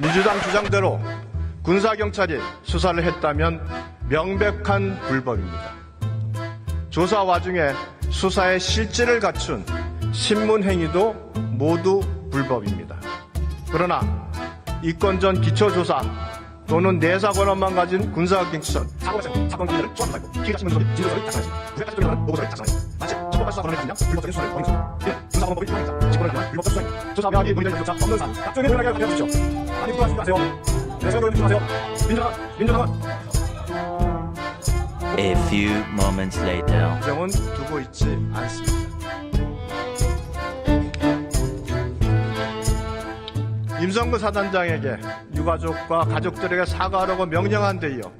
민주당 주장대로 군사경찰이 수사를 했다면 명백한 불법입니다. 조사 와중에 수사의 실질을 갖춘 신문행위도 모두 불법입니다. 그러나 이건전 기초조사 또는 내사 권한만 가진 군사경찰 사건 기회를 조합하고 피해자 신문 소리, 진술서를 작성하지 구획까지 적용하는 보고서를 작성하지 마치 처벌 수사 권한을 가진 양 불법적인 수사를. 이는 군사법원법이 통행사 직권을 위한 불법 수사입니다. 조사 명확히 논의된 조차 없는 사안 각종의 논란을 가져주십시오. 아니 부하시지 마세요. 내 생각을 묻지 마세요. 민주당, 민주당은 A few moments later. 정은 두고 있지 않습니다. 임성근 사단장에게 유가족과 가족들에게 사과하라고 명령한 데 이어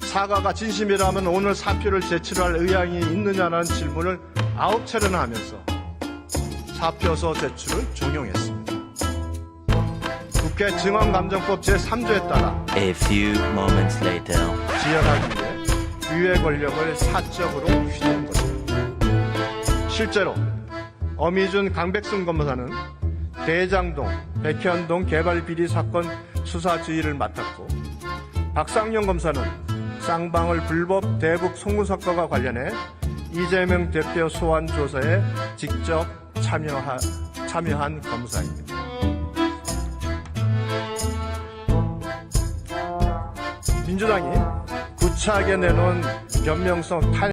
사과가 진심이라면 오늘 사표를 제출할 의향이 있느냐는 질문을 아홉 차례나 하면서 사표서 제출을 종용했습니다. 국회 증언감정법 제3조에 따라 A few moments later. 지역하기 위해 유해 권력을 사적으로 휘두른 것입니다. 실제로 어미준 강백승 검사는 대장동, 백현동 개발 비리 사건 수사 지휘를 맡았고 박상영 검사는 쌍방울 불법 대북 송금 사건과 관련해 이재명 대표 소환 조사에 직접 참여하, 참여한 검사입니다. 민주당이 구차하게 내놓은 변명성 탈